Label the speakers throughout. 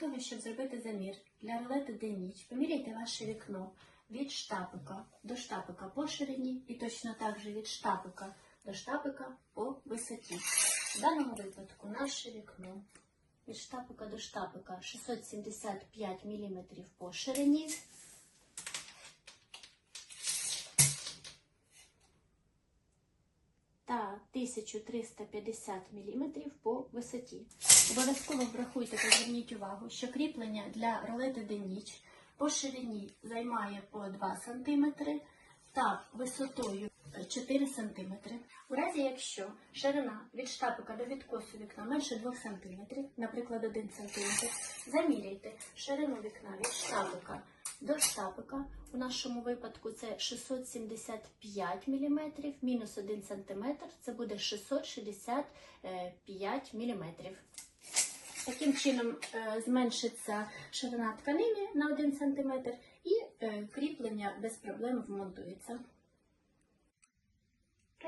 Speaker 1: того, щоб зробити замір для рулету день-ніч, поміряйте ваше вікно від штапика до штапика по ширині і точно так же від штапика до штапика по висоті. В даному випадку наше вікно від штапика до штапика 675 мм по ширині. 1350 мм по висоті. Обов'язково врахуйте та зверніть увагу, що кріплення для ролети день-ніч по ширині займає по 2 см та висотою 4 см. У разі, якщо ширина від штапика до відкосу вікна менше 2 см, наприклад, 1 см, заміряйте ширину вікна від штапика до штапика. У нашому випадку це 675 мм, мінус 1 см, це буде 665 мм. Таким чином е, зменшиться ширина тканини на 1 см і е, кріплення без проблем вмонтується.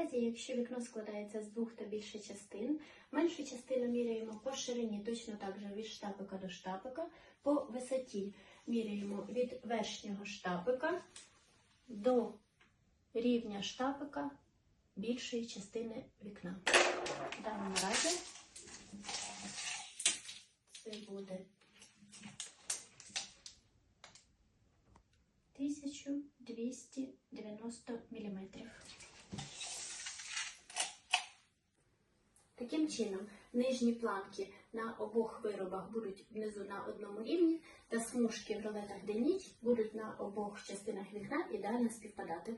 Speaker 1: Разі, якщо вікно складається з двох та більше частин, меншу частину міряємо по ширині, точно так же від штапика до штапика, по висоті міряємо від верхнього штапика до рівня штапика більшої частини вікна. В даному разі це буде 1290 мм. Таким чином, нижні планки на обох виробах будуть внизу на одному рівні, та смужки в ролетах деніч будуть на обох частинах вікна ідеально співпадати.